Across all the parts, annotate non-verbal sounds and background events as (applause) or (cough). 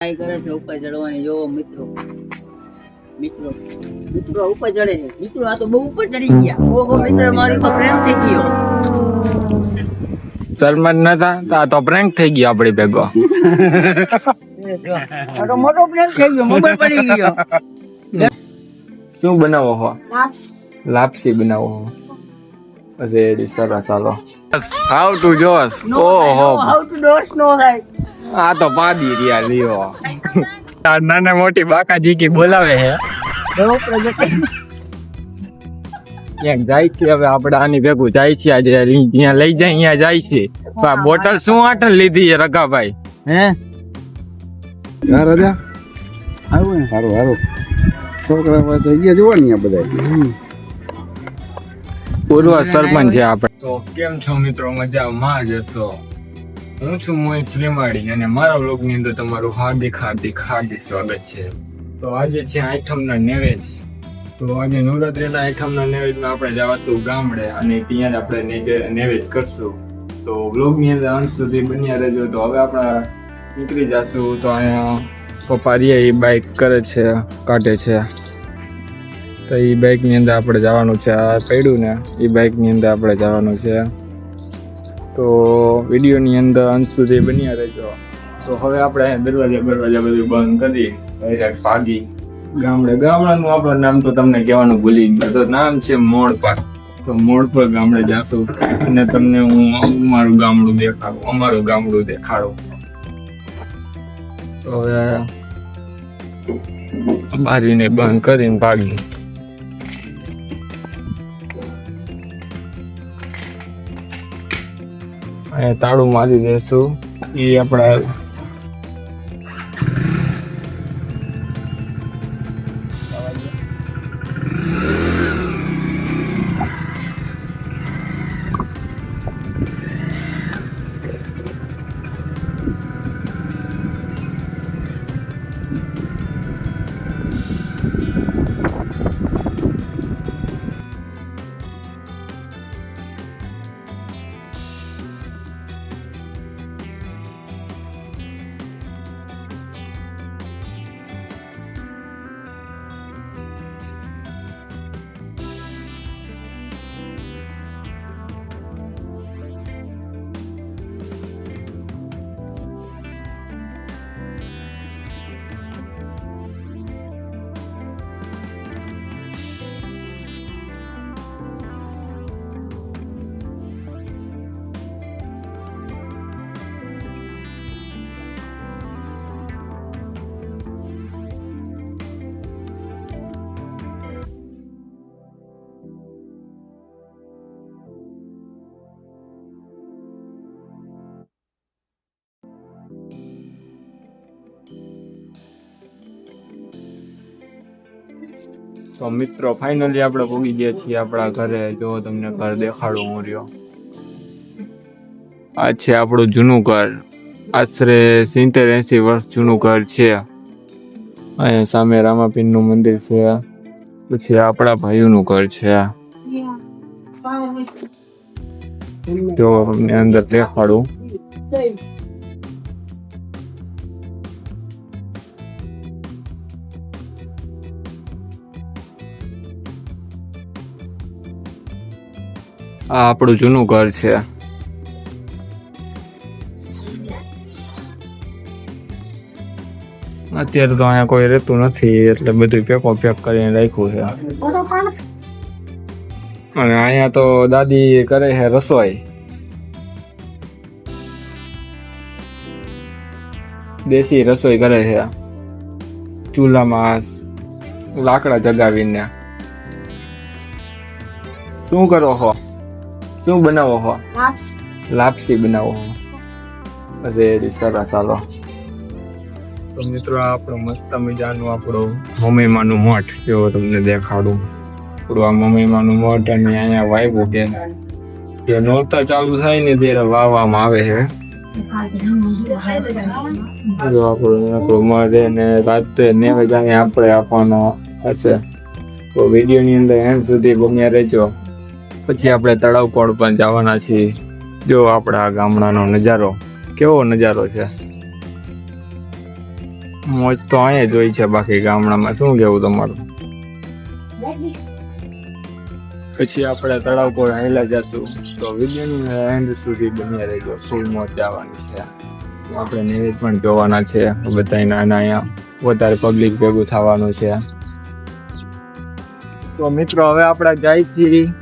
Try કરે છે ઉપર ચડવાની જોવો મિત્રો. મિત્રો મિત્રો ઉપર ચડે છે. મિત્રો આ તો બહુ ઉપર ચડી ગયા. ઓહો મિત્ર મારી પર પ્રેમ થઈ ગયો સલમાન નતા તો આ તો પ્રેન્ક થઈ ગયો આપડી ભેગો. તો મોટો પ્રેન્ક થઈ ગયો મોબાઈલ પડી ગયો. શું બનાવો હો? લાપસી. બનાવો હો. રેડી સરસ ચાલો હાઉ ટુ જોસ ઓહો. હાઉ ટુ ડોસ નો થાય આ તો પાડી રહ્યા લ્યો નાના મોટી બાકાજી કી બોલાવે હે ક્યાંક જાય છે હવે આપણે આની ભેગું જાય છે આજે અહીંયા લઈ જાય અહીંયા જાય છે. આ બોટલ શું આટલ લીધી છે રઘાભાઈ? હે? ના રાજા. આવું ને સારું સારું છોકરા હોય તો અહીંયા જોવાની આ બધા પૂર્વ સરપંચ છે આપણે. તો કેમ છો મિત્રો? મજામાં જ હશો? હું છું મોહિત શ્રીમાળી અને મારા વ્લોગની અંદર તમારું હાર્દિક હાર્દિક હાર્દિક સ્વાગત છે. તો આજે છે આઠમના નૈવેદ્ય તો આજે નવરાત્રિના આઠમના નૈવેદ્યમાં આપણે જવાશું ગામડે અને ત્યાં જ આપણે નૈવે- નૈવેદ્ય કરશું. તો વ્લોગની અંદર અંત સુધી બન્યા રહેજો. તો હવે આપણે નીકળી જશું. તો અહીંયા પપ્પા રહ્યા એ બાઇક કરે છે, કાઢે છે. તો એ બાઇકની અંદર આપણે જવાનું છે. આ પડ્યું ને એ બાઇકની અંદર આપણે જવાનું છે. તો વિડીયોની અંદર અંત સુધી બન્યા રહેજો. તો હવે આપણે દરવાજા દરવાજા બધું બંધ કરી ભાગી. ગામડે ગામડાનું આપણું નામ તો તમને કહેવાનું ભૂલી ગયું. તો નામ છે મોડપા તો મોડપા ગામડે જાશું અને તમને હું અમારું ગામડું દેખાડું, અમારું ગામડું દેખાડું. તો હવે બારીને બંધ કરીને ભાગી. તાળું મારી દેશું. એ આપણા તો મિત્રો ફાઇનલી આપણે પહોંચી ગયા છીએ આપણા ઘરે. જો તમને ઘર દેખાડું હું રહ્યો. આ છે આપણું જૂનું ઘર. આશરે સિત્તેર એંસી વર્ષ જૂનું ઘર છે. અહીંયા સામે રામાપીરનું મંદિર છે. પછી આપણા ભાઈઓનું ઘર છે. જો તમને અંદર દેખાડું. આ આપણું જૂનું ઘર છે. અત્યારે તો અહીંયા કોઈ રહેતું નથી, એટલે બધું પેકો પેક કરીને રાખ્યું છે. અને અહીંયા તો દાદી કરે છે રસોઈ. દેશી રસોઈ કરે છે. ચૂલામાં લાકડા જગાવીને. શું કરો છો શું બનાવો હો? લાપસી. બનાવો. અરે રેડી સરસ ચાલો તો મિત્રો આપણો મસ્ત મજાનું આપણું મમ્મીમાનું મઠ જેવો તમને દેખાડું. આપણું આ મમ્મીમાનું મઠ અને અહીંયા વાવ્યું કે જે નોરતા ચાલુ થાય ને ત્યારે વાવવામાં આવે છે. જો આપણું આપણું મધ ને રાતે નેવેજ અહીંયા આપણે આપવાનો હશે. તો વિડીયોની અંદર એમ સુધી બન્યા રહેજો. પછી આપણે તળાવ કોડ પણ જવાના છીએ. જો આપણા ગામડાનો નજારો, કેવો નજારો છે? મોજ તો અહીંયા જ હોય છે બાકી ગામડામાં. શું કેવું તમારું? પછી આપણે તળાવ પર હાઈલા જશું. તો વિડીયોની એન્ડ સુધી બન્યા રહેજો. ફૂલ મોજ આવવાની છે. આપણે નિવેદ પણ જોવાના છે. બધા નાના અહીંયા વધારે પબ્લિક ભેગું થવાનું છે. તો મિત્રો, હવે આપણે જાય છીએ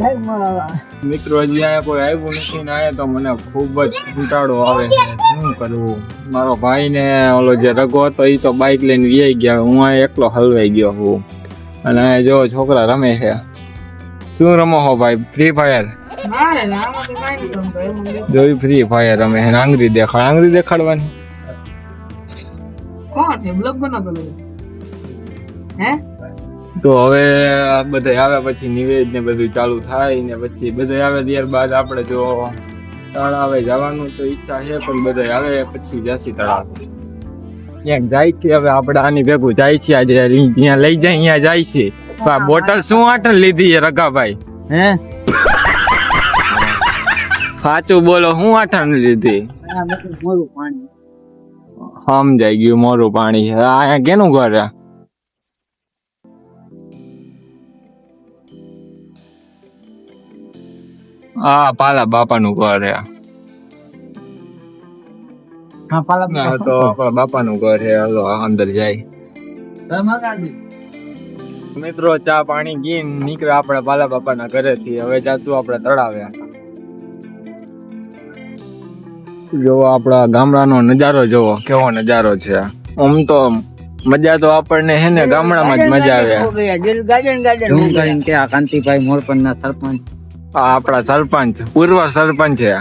મિત્રો હજી અહીંયા કોઈ આવ્યું નથી ને અહીંયા તો મને ખૂબ જ કંટાળો આવે છે. શું કરવું મારો ભાઈ ને ઓલો જે રગો હતો એ તો બાઇક લઈને વ્યાઈ ગયા. હું અહીંયા એકલો હલવાઈ ગયો હું અને અહીંયા જો છોકરા રમે છે. શું રમો હો ભાઈ? ફ્રી ફાયર જોઈ ફ્રી ફાયર રમે છે. આંગળી દેખાડ આંગળી દેખાડવાની. તો હવે આ બધા આવ્યા પછી નિવેદ ને બધું ચાલુ થાય ને પછી બધા આવે ત્યારબાદ આપણે જો તળાવે જવાનું તો ઈચ્છા છે પણ બધા આવે પછી જશી તળાવ. ક્યાંક જાય છે હવે આપણે આની ભેગું જાય છે આજે અહીંયા લઈ જાય અહીંયા જાય છે. આ બોટલ શું આટલ લીધી છે રઘાભાઈ? હે? સાચું બોલો હું આઠણ લીધી? આ મોરું પાણી. સમજાઈ ગયું મોરું પાણી. છે અહીંયા કેનું ઘર આ પાલા બાપાનું ઘર હે. હા પાલા ના, તો આપણા બાપાનું ઘર હે હાલો અંદર જાય. મિત્રો ચા પાણી ગીન નીકળે આપણે પાલા બાપાના ઘરેથી. હવે જાતું આપણે તળાવે. જોવો આપણા ગામડાનો નજારો જોવો કેવો નજારો છે. આમ તો મજા તો આપણને હે ને ગામડામાં જ મજા આવે. દિલ ગાર્ડન ગાર્ડન શું કરીને કે આ કાંતિભાઈ મોરપણના સરપંચ. આપણા સરપંચ પૂર્વ સરપંચ છે.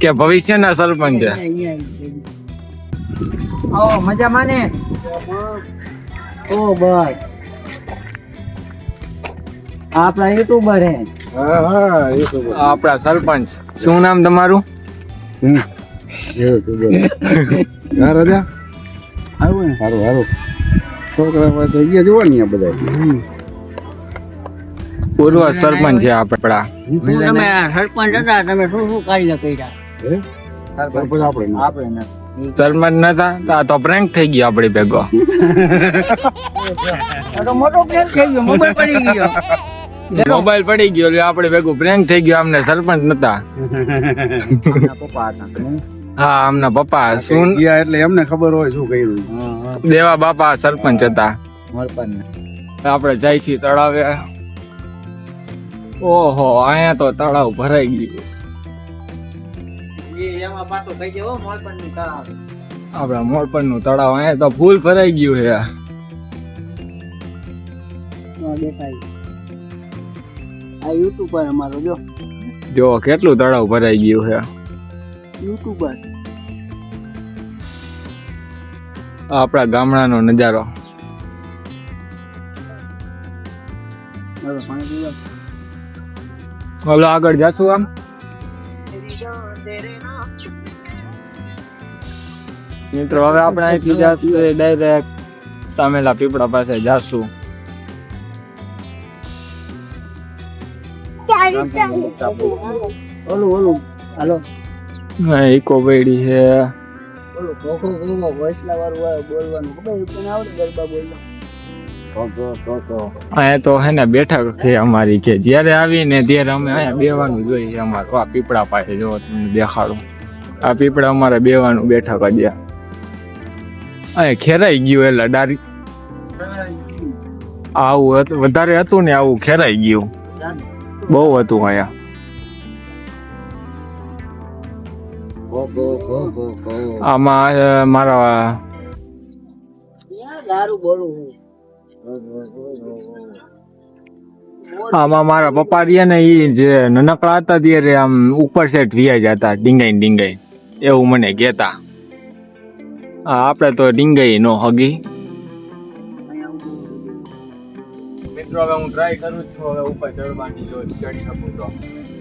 કે ભવિષ્યના સરપંચ છે. ઓ મજા માને ઓ બસ. આપણા યુટ્યુબર હે. હા હા એ તો આ આપણા સરપંચ. શું નામ તમારું? રાજા? સારું સારું છોકરા પાસે ગયા જોવાની આ બધા પૂર્વ સરપંચ છે આપણા તમે સરપંચ હતા તમે શું શું કાર્ય કર્યા? સરપંચ આપણે ના. આપણે ને. સરપંચ નતા આ તો પ્રેન્ક થઈ ગયો આપણી ભેગો. મોટો પ્લેન થઈ ગયો મોબાઈલ પડી ગયો. (laughs) મોબાઈલ પડી ગયો એટલે આપણે ભેગું પ્રેન્ક થઈ ગયો અમને સરપંચ નતા. આપણા પપ્પા હતા હા આમના પપ્પા શું ગયા એટલે એમને ખબર હોય શું કર્યું દેવા બાપા સરપંચ હતા. આપણે જાય છીએ તળાવે. ઓહો અહીંયા તો તળાવ ભરાઈ ગયું. આપડા મોરપણનું તળાવ. અહીંયા તો ફૂલ ભરાઈ ગયું છે. આ યુટ્યુબર અમારો જો. જો કેટલું તળાવ ભરાઈ ગયું છે. યુટ્યુબર. આપણા ગામડાનો નજારો. પાણી પીવા. હલો આગળ જાશું આમ. મિત્રો હવે આપણે અહીંથી જાશું ડાયરેક્ટ સામેલા પીપળા પાસે જાશું. ઓલું હા, ઇકો પડી છે. બોલવાનું. ખબર આવડે ગરબા બોલવા. અહીંયા તો હે ને બેઠક છે અમારી કે જ્યારે આવીને ત્યારે અમે અહીંયા બેવાનું જોઈએ અમારે. આ પીપળા પાસે જો તમને દેખાડું. આ પીપળા અમારે બેવાનું બેઠક જ અહીંયા ખેરાઈ ગયું એટલે ડારી. આવું વધારે હતું ને આવું ખેરાઈ ગયું. બહુ હતું અહીંયા. આમાં મારા દારૂ બોલું આમાં મારા પપ્પા રહ્યા ને એ જે નાનકડા હતા ત્યારે આમ ઉપર સેટ રિયા જતા ડીંગાઈ ડીંગાઈ. એવું મને કહેતા. હા આપણે તો ડીંગાઈ નો હગી. મિત્રો હવે હું ટ્રાય કરું છું હવે ઉપર ચડવાની જો ચડી શકું તો.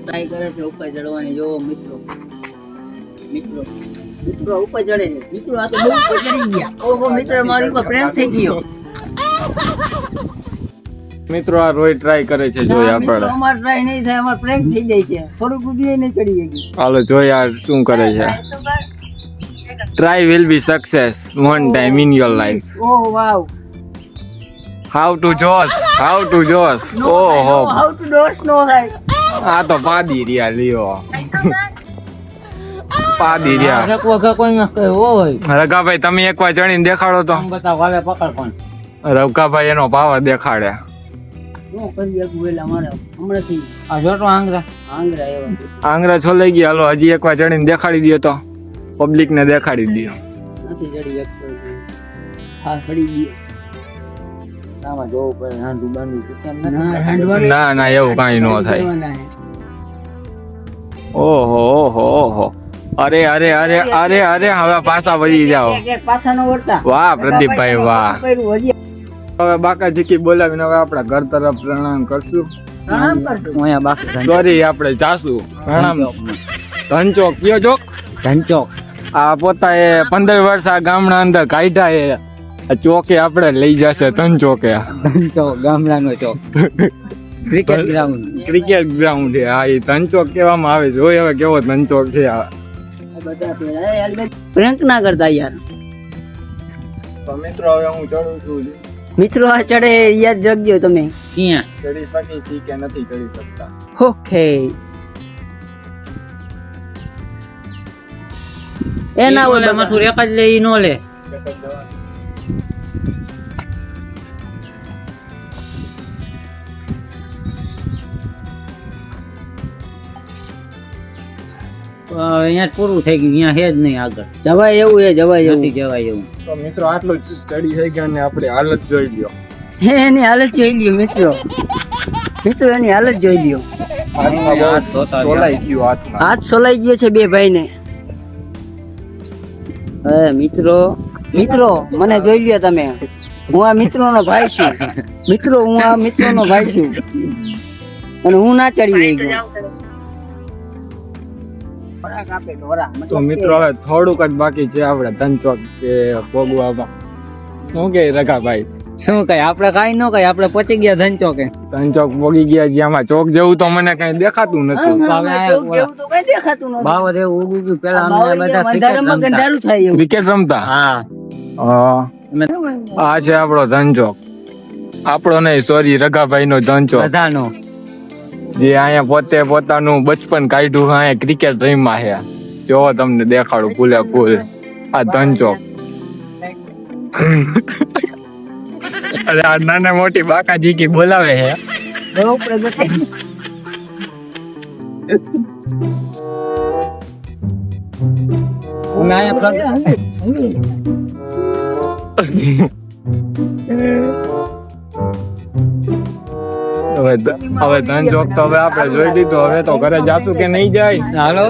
ટ્રાય કરે છે ઉપર ચડવાની. જો મિત્રો. મિત્રો. મિત્રો ઉપર ચડે છે. મિત્રો આ તો બહુ ઉપર ચડી ગયા. ઓહો મિત્ર મારી ઉપર પ્રેમ થઈ ગયો. મિત્રો આ રોય ટ્રાય કરે છે જોઈએ આપણે. અમાર ટ્રાય નહીં થાય અમાર પ્રેમ થઈ જાય છે. થોડું ગુડીએ નહીં ચડી ગઈ હાલો જોઈએ આ શું કરે છે. Try will be success one time in your life oh wow. How to Jose how to know ઓહો. હાઉ ટુ જોસ નો no આ તો પાડી રહ્યા લ્યો. પાડી રહ્યા. રકવો કોઈ ના કઈ હોય. રઘાભાઈ તમે એકવાર ચણીને દેખાડો તો. આમ બતા વાલે પકડ પણ રઘાભાઈ એનો પાવર દેખાડે. શું કરી શકું વેલા મારે હમણાંથી. આ જોતો આંગરા આંગળા. છોલાઈ ગયા હાલો હજી એકવાર ચડીને દેખાડી દો તો. પબ્લિક ને દેખાડી દો નથી ચડી હા પડી ગયો ના ના એવું કઈ ન થાય. ઓહો ઓહો ઓહો. અરે અરે અરે અરે અરે હવે પાછા વળી જાઓ. વાહ પ્રદીપભાઈ વાહ. હવે બાકા જીકી બોલાવીને હવે આપણા ઘર તરફ પ્રણામ કરશું. સોરી આપણે જાશું. પ્રણામ. ધનચોક કયો ચોક? ધનચોક. આ પોતા એ પંદર વર્ષ આ ગામના અંદર કાઢ્યા એ. ચોકે આપણે લઈ જશે ધન ચોકે ધનચોક ગામડાનો ચોક. ક્રિકેટ ગ્રાઉન્ડ ક્રિકેટ ગ્રાઉન્ડ છે. હા એ ધનચોક કહેવામાં આવે છે. જોઈ હવે કેવો ધનચોક છે આ. બધા પેલા એ અલબત્ત પ્રેન્ક ના કરતા યાર. તો મિત્રો હવે હું ચડું છું મિત્રો આ ચડે યાદ જગજો તમે. ક્યાં? ચડી શકી છી કે નથી ચડી શકતા? ઓકે. એ ના હોય ઓલે મથુર એક જ લે. ઈ નો લે અહીંયા પૂરું થઈ ગયું અહીંયા હે જ નહીં આગળ. જવાય એવું એ જવાય નથી એવું કહેવાય એવું. તો મિત્રો આટલું જ ચડી થઈ ગયો ને આપણે હાલત જોઈ લ્યો. હે એની હાલત જોઈ લ્યો મિત્રો. મિત્રો એની હાલત જોઈ લ્યો. હાથ સોલાઈ ગયું હાથમાં. હાથ સોલાઈ ગયો છે બે ભાઈ ને હે મિત્રો મિત્રો મને જોઈ લ્યો તમે. હું આ મિત્રો નો ભાઈ છું. મિત્રો હું આ મિત્રો નો ભાઈ છું. અને હું ના ચડી રહી ગયો. ખોરાક આપે ઢોરા. તો મિત્રો હવે થોડુંક જ બાકી છે આપણે ધનચોક કે ભોગવામાં શું કે રઘાભાઈ? શું કઈ? આપણે કાઈ ન કઈ આપણે પહોંચી ગયા ધનચોકે ધનચોક પોગી ગયા જ્યાંમાં ચોક જેવું તો મને કઈ દેખાતું નથી. ચોક જેવું તો કઈ દેખાતું નથી. બાવર એવું ઉગી ગયું પેલા અમે બધા અંધારામાં રમતા. ગંધારું થાય એવું. ક્રિકેટ રમતા? હા. હા. આ છે આપણો ધનચોક આપણો નહીં સોરી રઘાભાઈ નો ધનચોક બધાનો. જે અહીંયા પોતે પોતાનું બચપન કાઢ્યું અહીંયા ક્રિકેટ રમ્યા છે. જોવો તમને દેખાડું ફૂલે ફૂલ આ ધનચોક અરે આ નાના મોટી બાકાજી કી બોલાવે છે. બહુ પ્રગતિ. (laughs) (laughs) પ્રગ- હવે ધ- જોક તો હવે આપણે જોઈ લીધું. હવે તો ઘરે જાતું કે નહીં જાય? હાલો.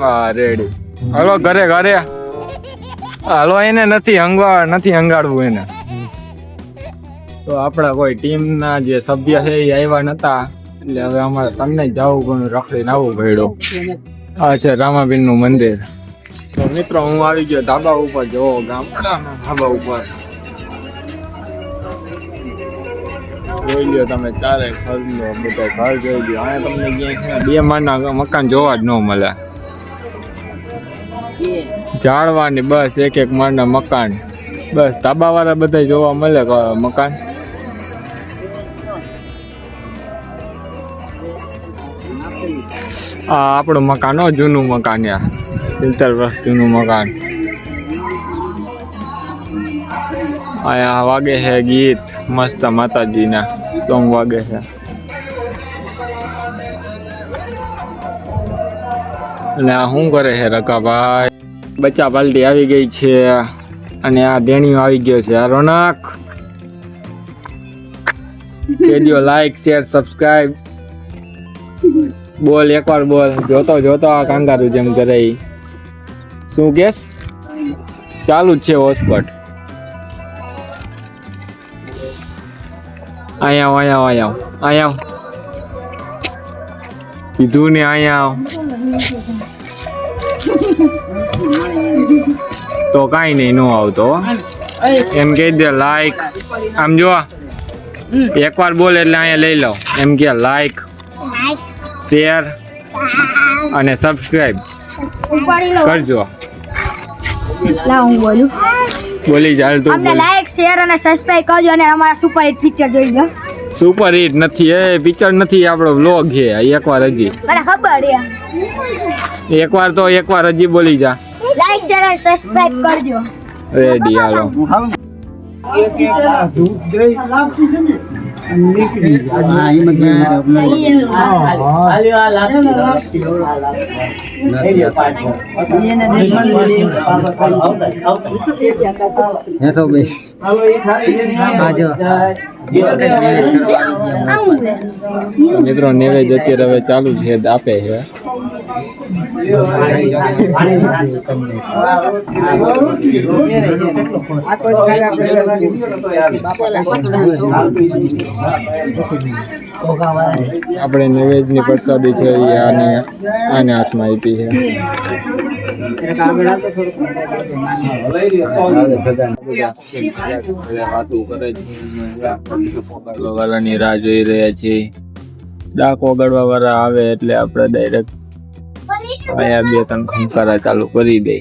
હા રેડી હાલો ઘરે ઘરે. હાલો એને નથી હંગવા નથી હંગાડવું એને. તો આપણા કોઈ ટીમના જે સભ્ય છે એ આવ્યા નતા. એટલે હવે અમારે તમને જવું જવું ઘણું રખડીને આવવું પડ્યું આ છે રામાબીનનું મંદિર. તો મિત્રો હું આવી ગયો ધાબા ઉપર જોવો ગામડાના ધાબા ઉપર. જોઈ લ્યો તમે ચારે ઘરનો બધો ઘર જોઈ લ્યો. અહીંયા તમને ક્યાંય બે માળના મકાન જોવા જ ન મળે. ઝાડવાની બસ એક એક માળના મકાન. બસ તાબાવાળા બધા જોવા મળે મકાન. આ આપણું મકાન હો, જૂનું મકાન યાર સિત્તેર વર્ષ જૂનું મકાન. અહીંયા વાગે છે ગીત, મસ્ત માતાજીના. સોંગ વાગે છે અને આ શું કરે છે રકાભાઈ? બચ્ચા પાલટી આવી ગઈ છે અને આ ડેણીઓ આવી ગયો છે. આ રોનક! કેજો લાઈક શેર સબસ્ક્રાઇબ બોલ એકવાર બોલ. જોતો જોતો આ કાંગારું જેમ કરે શું કેસ? ચાલુ જ છે હોસ્પટ અહીંયા આવ અહીંયા આવ અહીંયા આવ અહીંયા આવ કીધું ને અહીંયા આવ તો કાંઈ નહીં નો આવતો. એમ કહી દે લાઈક આમ જો એકવાર બોલ એટલે અહીંયા લઈ લો એમ કે લાઈક શેર અને સબસ્ક્રાઈબ કરજો બોલું ચાલ તું શેર અને સબસ્ક્રાઇબ કરજો અને અમારા સુપર હિટ પિક્ચર જોઈ લો. સુપર હિટ નથી એ પિક્ચર નથી આપણો વ્લોગ છે એકવાર હજી. મને ખબર છે. એકવાર તો એકવાર હજી બોલી જા. લાઈક શેર અને સબસ્ક્રાઇબ કરજો. રેડી હાલો. મિત્રો નૈવેદ્ય અત્યારે હવે ચાલુ છે આપે છે. આપણે નૈવેદ્યની પ્રસાદી છે આને આને હાથમાં આપી છે. રાહ જોઈ રહ્યા છીએ ડાક વગાડવા વાળા આવે એટલે આપણે ડાયરેક્ટ અહીંયા બે ત્રણ ખંકારા ચાલુ કરી દે.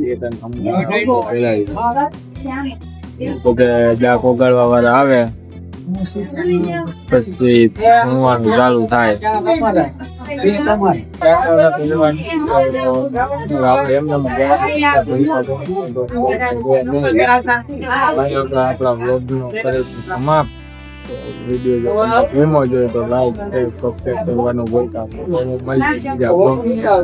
બે ત્રણ ખંકારા વાળા આવે પછી ભણવાનું ચાલુ થાય. આપણે સમાપ્ત. વીડિયો ગેમો જોઈએ તો લાઈક સબસ્ક્રાઈબ કરવાનું. મળીએ બીજા.